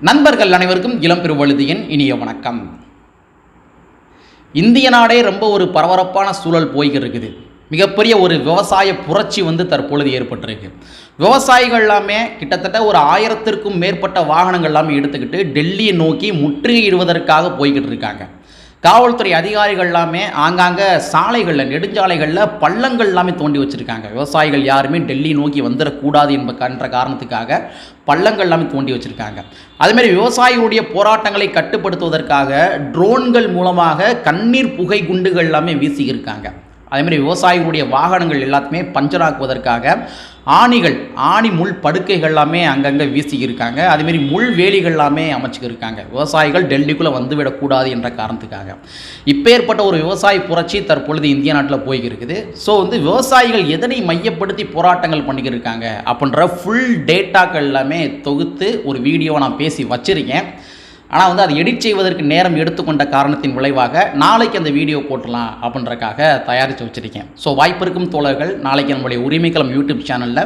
நண்பர்கள் அனைவருக்கும் இளம் பெருவழுதியின் இனிய வணக்கம். இந்திய நாடே ரொம்ப ஒரு பரபரப்பான சூழல் போய்கிட்டு இருக்குது மிகப்பெரிய ஒரு விவசாய புரட்சி வந்து தற்பொழுது ஏற்பட்டிருக்கு. விவசாயிகள் எல்லாமே கிட்டத்தட்ட ஒரு ஆயிரத்திற்கும் மேற்பட்ட வாகனங்கள் எல்லாமே எடுத்துக்கிட்டு டெல்லியை நோக்கி முற்றுகையிடுவதற்காக போய்கிட்டு இருக்காங்க. காவல்துறை அதிகாரிகள் எல்லாமே ஆங்காங்கே சாலைகளில் நெடுஞ்சாலைகளில் பள்ளங்கள் எல்லாமே தோண்டி வச்சுருக்காங்க. விவசாயிகள் யாருமே டெல்லி நோக்கி வந்துடக்கூடாது என்ப காரணத்துக்காக பள்ளங்கள் எல்லாமே தோண்டி வச்சுருக்காங்க. அதுமாரி விவசாயிகளுடைய போராட்டங்களை கட்டுப்படுத்துவதற்காக ட்ரோன்கள் மூலமாக கண்ணீர் புகை குண்டுகள் எல்லாமே வீசியிருக்காங்க. அதேமாதிரி விவசாயிகளுடைய வாகனங்கள் எல்லாத்தையுமே பஞ்சராக்குவதற்காக ஆணிகள் ஆணி முள் படுக்கைகள் எல்லாமே அங்கங்கே வீசிக்கிருக்காங்க அதேமாரி முள் வேலிகள் எல்லாமே அமைச்சிக்கிருக்காங்க. விவசாயிகள் டெல்லிக்குள்ளே வந்துவிடக்கூடாது என்ற காரணத்துக்காக. இப்போ ஏற்பட்ட ஒரு விவசாய புரட்சி தற்பொழுது இந்திய நாட்டில் போய்கிருக்குது ஸோ வந்து விவசாயிகள் எதனை மையப்படுத்தி போராட்டங்கள் பண்ணிக்கிருக்காங்க அப்படின்ற ஃபுல் டேட்டாக்கள் எல்லாமே தொகுத்து ஒரு வீடியோவை நான் பேசி வச்சுருக்கேன். ஆனால் வந்து அதை எடிட் செய்வதற்கு நேரம் எடுத்துக்கொண்ட காரணத்தின் விளைவாக நாளைக்கு அந்த வீடியோ போட்டலாம் அப்படின்றக்காக தயாரித்து வச்சுருக்கேன். ஸோ வாய்ப்பு இருக்கும் தோழர்கள் நாளைக்கு நம்முடைய உரிமைக்களம் யூடியூப் சேனலில்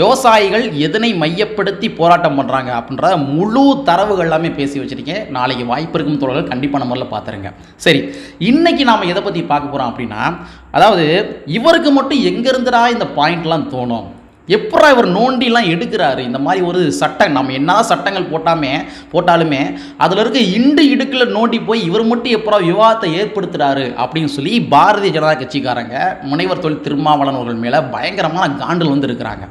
விவசாயிகள் எதனை மையப்படுத்தி போராட்டம் பண்ணுறாங்க அப்படின்ற முழு தரவுகள் எல்லாமே பேசி வச்சுருக்கேன். நாளைக்கு வாய்ப்பு இருக்கும் தோழர்கள் கண்டிப்பான முறையில் பார்த்துருங்க சரி இன்றைக்கி நாம் எதை பற்றி பார்க்க போகிறோம் அப்படின்னா அதாவது இவருக்கு மட்டும் எங்கேருந்துடா இந்த பாயிண்ட்லாம் தோணும்? எப்படா இவர் நோண்டிலாம் எடுக்கிறாரு? இந்த மாதிரி ஒரு சட்டம் நம்ம என்ன சட்டங்கள் போட்டாமே போட்டாலுமே அதில் இருக்க இண்டு இடுக்கில் நோண்டி போய் இவர் மட்டும் எப்படா விவாதத்தை ஏற்படுத்துகிறாரு அப்படின்னு சொல்லி பாரதிய ஜனதா கட்சிக்காரங்க முனைவர் தொழில் திருமாவளவன் அவர்கள் மேலே பயங்கரமான காண்டல் வந்து இருக்கிறாங்க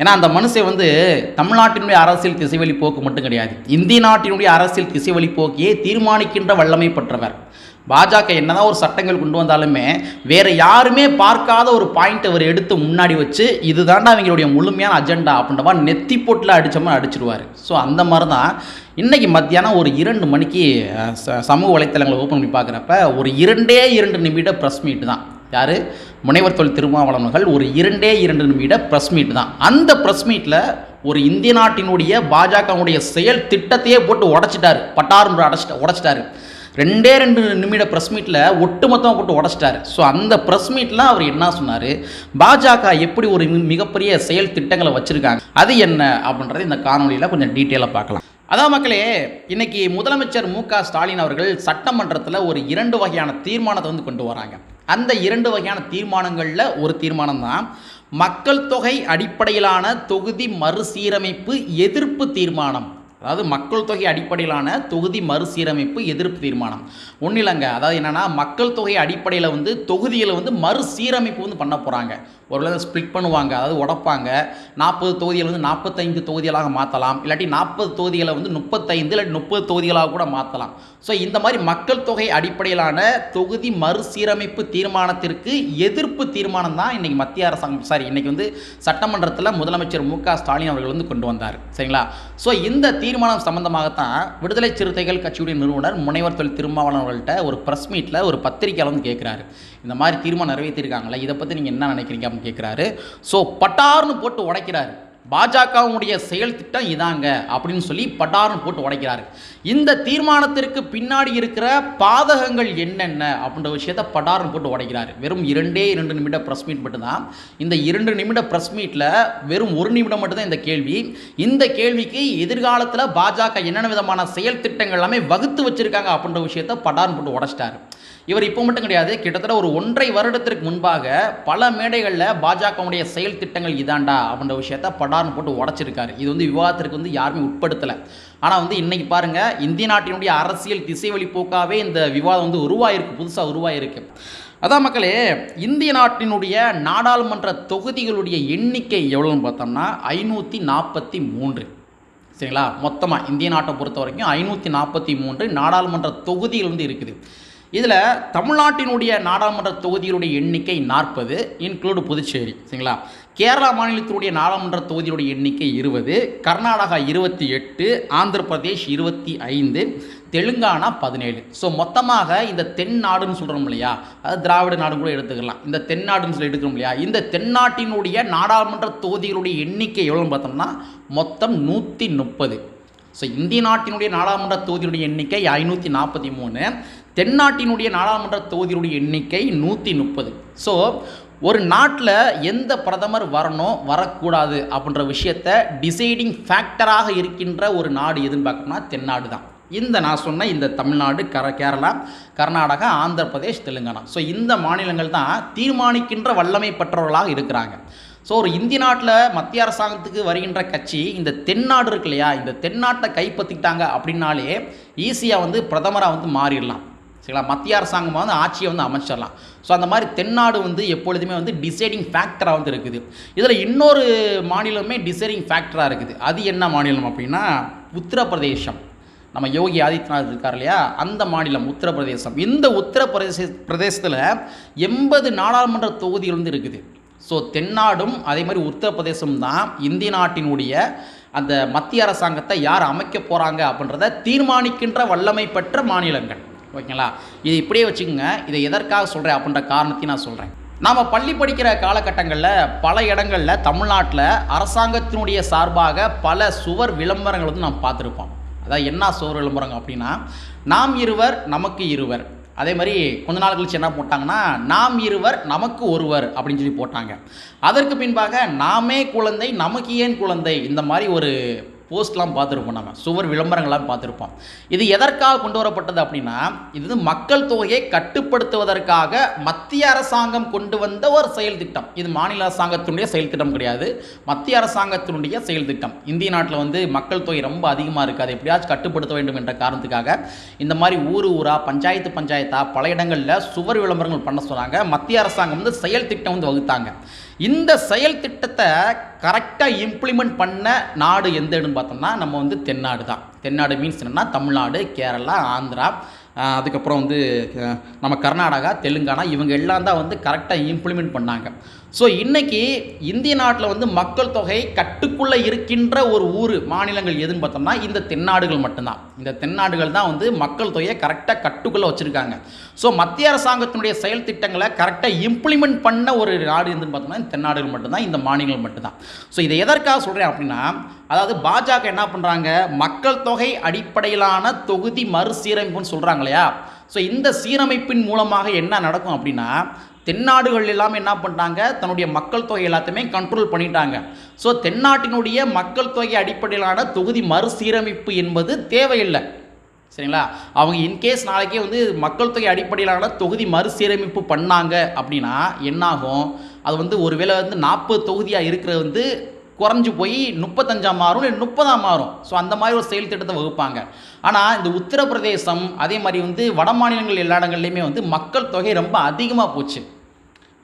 ஏன்னா அந்த மனுஷன் வந்து தமிழ்நாட்டினுடைய அரசியல் திசைவழி போக்கு மட்டும் கிடையாது இந்திய நாட்டினுடைய அரசியல் திசைவழி போக்கையே தீர்மானிக்கின்ற வல்லமை பெற்றவர். பாஜக என்னதான் ஒரு சட்டங்கள் கொண்டு வந்தாலுமே வேற யாருமே பார்க்காத ஒரு பாயிண்ட் அவர் எடுத்து முன்னாடி வச்சு இதுதாண்டா அவங்களுடைய முழுமையான அஜெண்டா அப்படின்ற மாதிரி நெத்தி போட்டில் அடித்தோம்னா மாதிரி அடிச்சிருவார். ஸோ அந்த மாதிரி தான் இன்றைக்கி மத்தியானம் ஒரு இரண்டு மணிக்கு ச- சமூக வலைத்தளங்களை ஓப்பன் பண்ணி பார்க்குறப்ப ஒரு இரண்டே இரண்டு நிமிட ப்ரெஸ் மீட் தான். யார்? முனைவர் தொழில் திருமாவளவர்கள் ஒரு இரண்டே இரண்டு நிமிட ப்ரெஸ் மீட் தான். அந்த ப்ரெஸ் மீட்டில் ஒரு இந்திய நாட்டினுடைய பாஜகவுடைய செயல் திட்டத்தையே போட்டு உடச்சிட்டாரு. பட்டாறு அடைச்சிட்ட உடச்சிட்டாரு. ரெண்டே ரெண்டு நிமிட ப்ரெஸ் மீட்டில் ஒட்டுமொத்தமாக போட்டு உடச்சிட்டாரு. ஸோ அந்த ப்ரெஸ் மீட்டில் அவர் என்ன சொன்னார்? பாஜக எப்படி ஒரு மிகப்பெரிய செயல் திட்டங்களை வச்சுருக்காங்க? அது என்ன? அப்படின்றத இந்த காணொலியில் கொஞ்சம் டீட்டெயிலாக பார்க்கலாம். அதான் மக்களே இன்னைக்கு முதலமைச்சர் மு க ஸ்டாலின் அவர்கள் சட்டமன்றத்தில் ஒரு இரண்டு வகையான தீர்மானத்தை வந்து கொண்டு வராங்க. அந்த இரண்டு வகையான தீர்மானங்களில் ஒரு தீர்மானம் தான் மக்கள் தொகை அடிப்படையிலான தொகுதி மறுசீரமைப்பு எதிர்ப்பு தீர்மானம். அதாவது மக்கள் தொகை அடிப்படையிலான தொகுதி மறுசீரமைப்பு எதிர்ப்பு தீர்மானம். ஒன்றும் இல்லைங்க. அதாவது என்னென்னா மக்கள் தொகை அடிப்படையில் வந்து தொகுதியில் வந்து மறுசீரமைப்பு வந்து பண்ண போகிறாங்க ஒரு ஸ்ப்ளிட் பண்ணுவாங்க அதாவது உடைப்பாங்க. நாற்பது தொகுதியில் வந்து நாற்பத்தைந்து தொகுதிகளாக மாற்றலாம் இல்லாட்டி நாற்பது தொகுதிகளை வந்து முப்பத்தைந்து இல்லாட்டி முப்பது தொகுதிகளாக கூட மாற்றலாம் ஸோ இந்த மாதிரி மக்கள் தொகை அடிப்படையிலான தொகுதி மறுசீரமைப்பு தீர்மானத்திற்கு எதிர்ப்பு தீர்மானம் தான் இன்றைக்கி மத்திய அரசாங்கம் சாரி இன்றைக்கி வந்து சட்டமன்றத்தில் முதலமைச்சர் மு ஸ்டாலின் அவர்கள் வந்து கொண்டு வந்தார். சரிங்களா? ஸோ இந்த தீர்மானம் சம்பந்தமாகத்தான் விடுதலை சிறுத்தைகள் கட்சியுடைய நிறுவனர் முனைவர் தொழில் திருமாவளவன் அவர்கள்ட்ட ஒரு ப்ரெஸ் மீட்டில் ஒரு பத்திரிகையாளர் வந்து கேட்குறாரு இந்த மாதிரி தீர்மானம் நிறைவேற்றிருக்காங்களே இதை பற்றி நீங்கள் என்ன நினைக்கிறீங்க அப்படின்னு கேட்குறாரு ஸோ பட்டார்னு போட்டு உடைக்கிறாரு. பாஜகவுடைய செயல் திட்டம் இதாங்க அப்படின்னு சொல்லி பட்டாரம் போட்டு உடைக்கிறாரு. இந்த தீர்மானத்திற்கு பின்னாடி இருக்கிற பாதகங்கள் என்னென்ன அப்படின்ற விஷயத்த பட்டாரம் போட்டு உடைக்கிறாரு. வெறும் இரண்டே இரண்டு நிமிட ப்ரெஸ் மீட் மட்டும்தான். இந்த இரண்டு நிமிட ப்ரெஸ் மீட்டில் வெறும் ஒரு நிமிடம் மட்டும்தான் இந்த கேள்வி. இந்த கேள்விக்கு எதிர்காலத்தில் பாஜக என்னென்ன விதமான செயல் திட்டங்கள் எல்லாமே வகுத்து வச்சிருக்காங்க அப்படின்ற விஷயத்த பட்டாரம் போட்டு உடைச்சிட்டாரு. இவர் இப்போ மட்டும் கிடையாது கிட்டத்தட்ட ஒரு ஒன்றை வருடத்திற்கு முன்பாக பல மேடைகளில் பாஜகவுடைய செயல் திட்டங்கள் இதாண்டா அப்படின்ற விஷயத்த படார்னு போட்டு உடைச்சிருக்காரு. இது வந்து விவாதத்திற்கு வந்து யாருமே உட்படுத்தலை. ஆனால் வந்து இன்னைக்கு பாருங்க இந்திய நாட்டினுடைய அரசியல் திசை போக்காவே இந்த விவாதம் வந்து உருவாயிருக்கு புதுசாக உருவாயிருக்கு. அதான் மக்களே இந்திய நாட்டினுடைய நாடாளுமன்ற தொகுதிகளுடைய எண்ணிக்கை எவ்வளோன்னு பார்த்தோம்னா ஐநூற்றி நாற்பத்தி மூன்று. சரிங்களா? மொத்தமாக இந்திய நாட்டை பொறுத்த வரைக்கும் ஐநூற்றி நாற்பத்தி மூன்று நாடாளுமன்ற தொகுதிகள் வந்து இருக்குது. இதில் தமிழ்நாட்டினுடைய நாடாளுமன்ற தொகுதிகளுடைய எண்ணிக்கை நாற்பது இன்க்ளூடு புதுச்சேரி சரிங்களா? கேரளா மாநிலத்தினுடைய நாடாளுமன்ற தொகுதியுடைய எண்ணிக்கை இருபது கர்நாடகா இருபத்தி எட்டு ஆந்திர பிரதேஷ் இருபத்தி ஐந்து தெலுங்கானா பதினேழு. ஸோ மொத்தமாக இந்த தென்னாடுன்னு சொல்கிறோம் இல்லையா? அது திராவிட நாடு கூட எடுத்துக்கலாம். இந்த தென்னாடுன்னு சொல்லி எடுக்கிறோம் இல்லையா? இந்த தென்னாட்டினுடைய நாடாளுமன்ற தொகுதிகளுடைய எண்ணிக்கை எவ்வளோன்னு பார்த்தோம்னா மொத்தம் நூற்றி முப்பது. ஸோ இந்திய நாட்டினுடைய நாடாளுமன்ற தொகுதியுடைய எண்ணிக்கை ஐநூற்றி நாற்பத்தி மூணு தென்னாட்டினுடைய நாடாளுமன்ற தொகுதியுடைய எண்ணிக்கை நூற்றி முப்பது. ஸோ ஒரு நாட்டில் எந்த பிரதமர் வரணும் வரக்கூடாது அப்படின்ற விஷயத்த டிசைடிங் ஃபேக்டராக இருக்கின்ற ஒரு நாடு எதுன்னு பார்க்கணும்னா தென்னாடு தான். இந்த நான் சொன்ன இந்த தமிழ்நாடு கர கேரளா கர்நாடகா ஆந்திர பிரதேஷ் தெலுங்கானா. ஸோ இந்த மாநிலங்கள் தான் தீர்மானிக்கின்ற வல்லமை பெற்றவர்களாக இருக்கிறாங்க. ஸோ ஒரு இந்திய நாட்டில் மத்திய அரசாங்கத்துக்கு வருகின்ற கட்சி இந்த தென்னாடு இருக்கு இல்லையா இந்த தென்னாட்டை கைப்பற்றிக்கிட்டாங்க அப்படின்னாலே ஈஸியாக வந்து பிரதமராக வந்து மாறிடலாம். சரிங்களா மத்திய அரசாங்கம் வந்து ஆட்சியை வந்து அமைச்சிடலாம். ஸோ அந்த மாதிரி தென்னாடு வந்து எப்பொழுதுமே வந்து டிசைடிங் ஃபேக்டராக வந்து இருக்குது. இதில் இன்னொரு மாநிலமே டிசைடிங் ஃபேக்டராக இருக்குது. அது என்ன மாநிலம் அப்படின்னா உத்தரப்பிரதேசம். நம்ம யோகி ஆதித்யநாத் இருக்கார் இல்லையா? அந்த மாநிலம் உத்தரப்பிரதேசம். இந்த உத்தரப்பிரதேச பிரதேசத்தில் எண்பது நாடாளுமன்ற தொகுதிகள் வந்து இருக்குது. ஸோ தென்னாடும் அதே மாதிரி உத்தரப்பிரதேசம் தான் இந்திய நாட்டினுடைய அந்த மத்திய அரசாங்கத்தை யார் அமைக்க போகிறாங்க அப்படின்றத தீர்மானிக்கின்ற வல்லமை பெற்ற மாநிலங்கள். ஓகேங்களா? இது இப்படியே வச்சுக்கோங்க. இதை எதற்காக சொல்கிறேன் அப்படின்ற காரணத்தையும் நான் சொல்கிறேன் நாம் பள்ளி படிக்கிற காலகட்டங்களில் பல இடங்களில் தமிழ்நாட்டில் அரசாங்கத்தினுடைய சார்பாக பல சுவர் விளம்பரங்கள் வந்து நாம் பார்த்துருப்போம். அதாவது என்ன சுவர் விளம்பரங்க அப்படின்னா நாம் இருவர் நமக்கு இருவர். அதே மாதிரி கொஞ்ச நாள் கழிச்சு என்ன போட்டாங்கன்னா நாம் இருவர் நமக்கு ஒருவர் அப்படின்னு சொல்லி போட்டாங்க. அதற்கு பின்பாக நாமே குழந்தை நமக்கு ஏன் குழந்தை? இந்த மாதிரி ஒரு போஸ்ட்லாம் பார்த்துருப்போம் நம்ம சுவர் விளம்பரங்கள்லாம் பார்த்துருப்போம். இது எதற்காக கொண்டு வரப்பட்டது அப்படின்னா இது வந்து மக்கள் தொகையை கட்டுப்படுத்துவதற்காக மத்திய அரசாங்கம் கொண்டு வந்த ஒரு செயல் திட்டம். இது மாநில அரசாங்கத்தினுடைய செயல் திட்டம் கிடையாது. மத்திய அரசாங்கத்தினுடைய செயல் திட்டம். இந்திய நாட்டில் வந்து மக்கள் தொகை ரொம்ப அதிகமாக இருக்காது எப்படியாச்சும் கட்டுப்படுத்த வேண்டும் என்ற காரணத்துக்காக இந்த மாதிரி ஊர் ஊரா பஞ்சாயத்து பஞ்சாயத்தா பல இடங்களில் சுவர் விளம்பரங்கள் பண்ண சொன்னாங்க. மத்திய அரசாங்கம் வந்து செயல் திட்டம் வந்து வகுத்தாங்க. இந்த செயல் திட்டத்தை கரெக்டாக இம்ப்ளிமெண்ட் பண்ண நாடு எந்த இடம்னு பார்த்தோம்னா நம்ம வந்து தென்னாடு தான். தென்னாடு மீன்ஸ் என்னென்னா தமிழ்நாடு கேரளா ஆந்திரா அதுக்கப்புறம் வந்து நம்ம கர்நாடகா தெலுங்கானா இவங்க எல்லாம் தான் வந்து கரெக்டாக இம்ப்ளிமெண்ட் பண்ணாங்க. ஸோ இன்றைக்கி இந்திய நாட்டில் வந்து மக்கள் தொகை கட்டுக்குள்ளே இருக்கின்ற ஒரு ஊர் மாநிலங்கள் எதுன்னு பார்த்தோம்னா இந்த தென்னாடுகள் மட்டும்தான். இந்த தென்னாடுகள் தான் வந்து மக்கள் தொகையை கரெக்டாக கட்டுக்குள்ளே வச்சுருக்காங்க. ஸோ மத்திய அரசாங்கத்தினுடைய செயல் திட்டங்களை கரெக்டாக இம்ப்ளிமெண்ட் பண்ண ஒரு நாடு எதுன்னு பார்த்தோம்னா இந்த தென்னாடுகள் மட்டும்தான் இந்த மாநிலங்கள் மட்டும்தான். ஸோ இதை எதற்காக சொல்கிறேன் அப்படின்னா அதாவது பாஜக என்ன பண்ணுறாங்க மக்கள் தொகை அடிப்படையிலான தொகுதி மறுசீரமைப்புன்னு சொல்கிறாங்க இல்லையா? ஸோ இந்த சீரமைப்பின் மூலமாக என்ன நடக்கும் அப்படின்னா தென்னாடுகள் எல்லாமே என்ன பண்ணிட்டாங்க? தன்னுடைய மக்கள் தொகை எல்லாத்தையுமே கண்ட்ரோல் பண்ணிட்டாங்க. ஸோ தென்னாட்டினுடைய மக்கள் தொகை அடிப்படையிலான தொகுதி மறுசீரமைப்பு என்பது தேவையில்லை. சரிங்களா? அவங்க இன்கேஸ் நாளைக்கே வந்து மக்கள் தொகை அடிப்படையிலான தொகுதி மறுசீரமைப்பு பண்ணாங்க அப்படின்னா என்னாகும்? அது வந்து ஒருவேளை வந்து நாற்பது தொகுதியாக இருக்கிற வந்து குறைஞ்சி போய் முப்பத்தஞ்சாம் மாறும் இல்லை முப்பதாம் மாறும். ஸோ அந்த மாதிரி ஒரு செயல் திட்டத்தை வகுப்பாங்க. ஆனால் இந்த உத்தரப்பிரதேசம் அதே மாதிரி வந்து வட மாநிலங்கள் எல்லா இடங்கள்லையுமே வந்து மக்கள் தொகை ரொம்ப அதிகமாக போச்சு.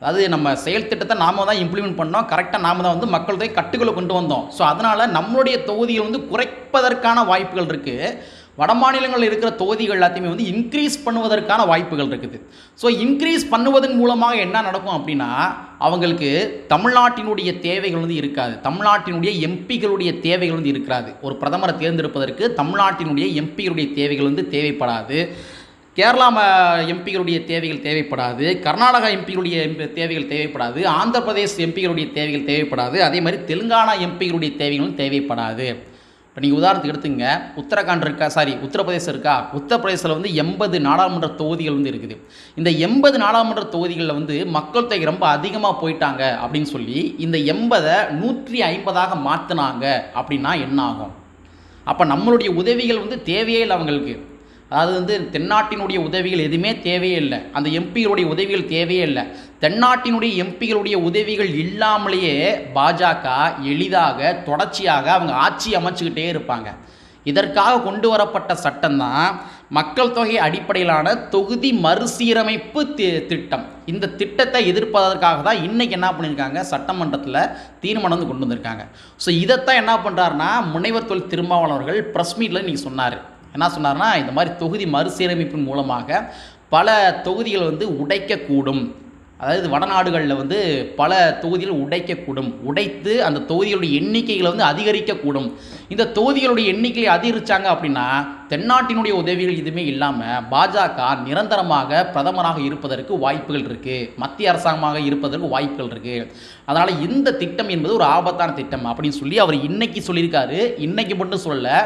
அதாவது நம்ம செயல் திட்டத்தை நாம தான் இம்ப்ளிமெண்ட் பண்ணோம். கரெக்டாக நாம் தான் வந்து மக்கள் தொகை கட்டுக்குள்ளே கொண்டு வந்தோம். ஸோ அதனால் நம்மளுடைய தொகுதியை வந்து குறைப்பதற்கான வாய்ப்புகள் இருக்குது வட மாநிலங்களில் இருக்கிற தொகுதிகள் எல்லாத்தையுமே வந்து இன்க்ரீஸ் பண்ணுவதற்கான வாய்ப்புகள் இருக்குது. ஸோ இன்க்ரீஸ் பண்ணுவதன் மூலமாக என்ன நடக்கும் அப்படின்னா அவங்களுக்கு தமிழ்நாட்டினுடைய தேவைகள் வந்து இருக்காது. தமிழ்நாட்டினுடைய எம்பிகளுடைய தேவைகள் வந்து இருக்காது. ஒரு பிரதமரை தேர்ந்தெடுப்பதற்கு தமிழ்நாட்டினுடைய எம்பிகளுடைய தேவைகள் வந்து தேவைப்படாது. கேரளா எம்பிகளுடைய தேவைகள் தேவைப்படாது. கர்நாடகா எம்பிகளுடைய தேவைகள் தேவைப்படாது. ஆந்திர பிரதேஷ் எம்பிகளுடைய தேவைகள் தேவைப்படாது. அதே மாதிரி தெலுங்கானா எம்பிகளுடைய தேவைகளும் தேவைப்படாது. இப்போ நீங்கள் உதாரணத்துக்கு எடுத்துங்க. உத்தரகாண்ட் இருக்கா? சாரி உத்தரப்பிரதேசம் இருக்கா? உத்தரப்பிரதேசத்தில் வந்து எண்பது நாடாளுமன்ற தொகுதிகள் வந்து இருக்குது. இந்த எண்பது நாடாளுமன்ற தொகுதிகளில் வந்து மக்கள் தொகை ரொம்ப அதிகமாக போயிட்டாங்க அப்படின்னு சொல்லி இந்த எண்பதை நூற்றி ஐம்பதாக மாற்றினாங்க அப்படின்னா என்ன ஆகும்? அப்போ நம்மளுடைய உதவிகள் வந்து தேவையே இல்லை அவங்களுக்கு. அதாவது வந்து தென்னாட்டினுடைய உதவிகள் எதுவுமே தேவையே இல்லை. அந்த எம்பிகளுடைய உதவிகள் தேவையே இல்லை. தென்னாட்டினுடைய எம்பிகளுடைய உதவிகள் இல்லாமலேயே பாஜக எளிதாக தொடர்ச்சியாக அவங்க ஆட்சி அமைச்சுக்கிட்டே இருப்பாங்க. இதற்காக கொண்டு வரப்பட்ட சட்டம் தான் மக்கள் தொகை அடிப்படையிலான தொகுதி மறுசீரமைப்பு திட்டம். இந்த திட்டத்தை எதிர்ப்பதற்காக தான் இன்றைக்கி என்ன பண்ணியிருக்காங்க? சட்டமன்றத்தில் தீர்மானம் வந்து கொண்டு வந்திருக்காங்க. ஸோ இதைத்தான் என்ன பண்ணுறாருன்னா முனைவர் தொழில் திருமாவளவர்கள் ப்ரெஸ் மீட்டில் நீங்கள் சொன்னார். என்ன சொன்னார்னா இந்த மாதிரி தொகுதி மறுசீரமைப்பின் மூலமாக பல தொகுதிகள் வந்து உடைக்கக்கூடும். அதாவது வடநாடுகளில் வந்து பல தொகுதிகள் உடைக்கக்கூடும். உடைத்து அந்த தொகுதிகளுடைய எண்ணிக்கைகளை வந்து அதிகரிக்கக்கூடும். இந்த தொகுதிகளுடைய எண்ணிக்கையை அதிகரித்தாங்க அப்படின்னா தென்னாட்டினுடைய உதவிகள் எதுவுமே இல்லாமல் பாஜக நிரந்தரமாக பிரதமராக இருப்பதற்கு வாய்ப்புகள் இருக்குது மத்திய அரசாங்கமாக இருப்பதற்கு வாய்ப்புகள் இருக்குது அதனால் இந்த திட்டம் என்பது ஒரு ஆபத்தான திட்டம் அப்படின்னு சொல்லி அவர் இன்னைக்கு சொல்லியிருக்காரு. இன்னைக்கு மட்டும் சொல்லலை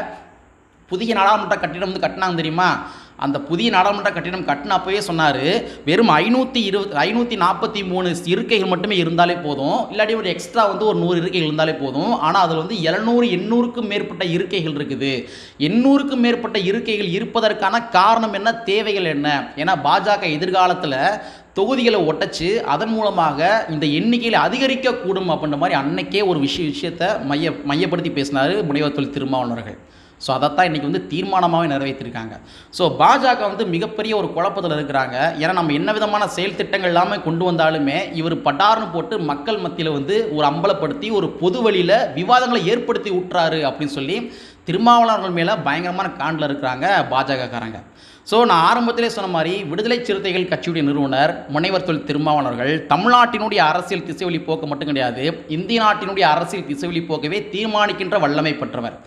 புதிய நாடாளுமன்ற கட்டிடம் வந்து கட்டினாங்க தெரியுமா? அந்த புதிய நாடாளுமன்ற கட்டிடம் கட்டினப்பவே சொன்னார் வெறும் ஐநூற்றி இருபது ஐநூற்றி நாற்பத்தி மூணு இருக்கைகள் மட்டுமே இருந்தாலே போதும் இல்லாட்டி ஒரு எக்ஸ்ட்ரா வந்து ஒரு நூறு இருக்கைகள் இருந்தாலே போதும் ஆனால் அதில் வந்து எழுநூறு எண்ணூறுக்கும் மேற்பட்ட இருக்கைகள் இருக்குது. எண்ணூறுக்கும் மேற்பட்ட இருக்கைகள் இருப்பதற்கான காரணம் என்ன தேவைகள் என்ன? ஏன்னா பாஜக எதிர்காலத்தில் தொகுதிகளை ஒட்டச்சு அதன் மூலமாக இந்த எண்ணிக்கையில் அதிகரிக்கக்கூடும் அப்படின்ற மாதிரி அன்னைக்கே ஒரு விஷய விஷயத்தை மைய மையப்படுத்தி பேசினார் முனைவர் தொழில் திருமாவளவர்கள். ஸோ அதைத்தான் இன்றைக்கி வந்து தீர்மானமாகவே நிறைவேற்றிருக்காங்க. ஸோ பாஜக வந்து மிகப்பெரிய ஒரு குழப்பத்தில் இருக்கிறாங்க. ஏன்னா நம்ம என்ன விதமான செயல் திட்டங்கள் எல்லாமே கொண்டு வந்தாலுமே இவர் பட்டார்னு போட்டு மக்கள் மத்தியில் வந்து ஒரு அம்பலப்படுத்தி ஒரு பொது வழியில் விவாதங்களை ஏற்படுத்தி விட்டுறாரு அப்படின்னு சொல்லி திருமாவளவர்கள் மேலே பயங்கரமான காண்டில் இருக்கிறாங்க பாஜகக்காரங்க. ஸோ நான் ஆரம்பத்திலே சொன்ன மாதிரி விடுதலை சிறுத்தைகள் கட்சியுடைய நிறுவனர் முனைவர் தொழில் திருமாவளவர்கள் தமிழ்நாட்டினுடைய அரசியல் திசைவெளி போக்கு மட்டும் கிடையாது இந்திய நாட்டினுடைய அரசியல் திசைவழி போக்கவே தீர்மானிக்கின்ற வல்லமை பெற்றவர்.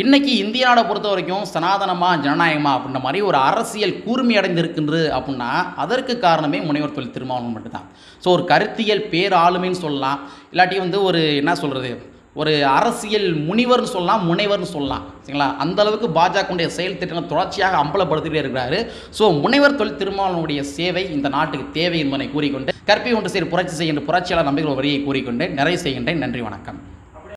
இன்னைக்கு இந்தியாவை பொறுத்த வரைக்கும் சனாதனமா ஜனநாயகமா அப்படின்ற மாதிரி ஒரு அரசியல் கூர்மை அடைந்திருக்கின்றது அப்படின்னா அதற்கு காரணமே முனைவர் தொழில் திருமாவளவன் மட்டும்தான். ஸோ ஒரு கருத்தியல் பேராளுமைன்னு சொல்லலாம். இல்லாட்டி வந்து ஒரு என்ன சொல்கிறது ஒரு அரசியல் முனிவர்னு சொல்லலாம் முனைவர்னு சொல்லலாம். சரிங்களா? அந்த அளவுக்கு பாஜகவுடைய செயல் திட்டங்கள் தொடர்ச்சியாக அம்பலப்படுத்திகிட்டே இருக்கிறாரு. ஸோ முனைவர் தொழில் திருமாவளவனுடைய சேவை இந்த நாட்டுக்கு தேவை என்பதை கூறிக்கொண்டு கற்பி ஒன்று சேர் புரட்சி செய்கின்ற புரட்சியாளர் நம்பிக்கை வரியை கூறிக்கொண்டு நிறைவு செய்கின்றேன். நன்றி வணக்கம்.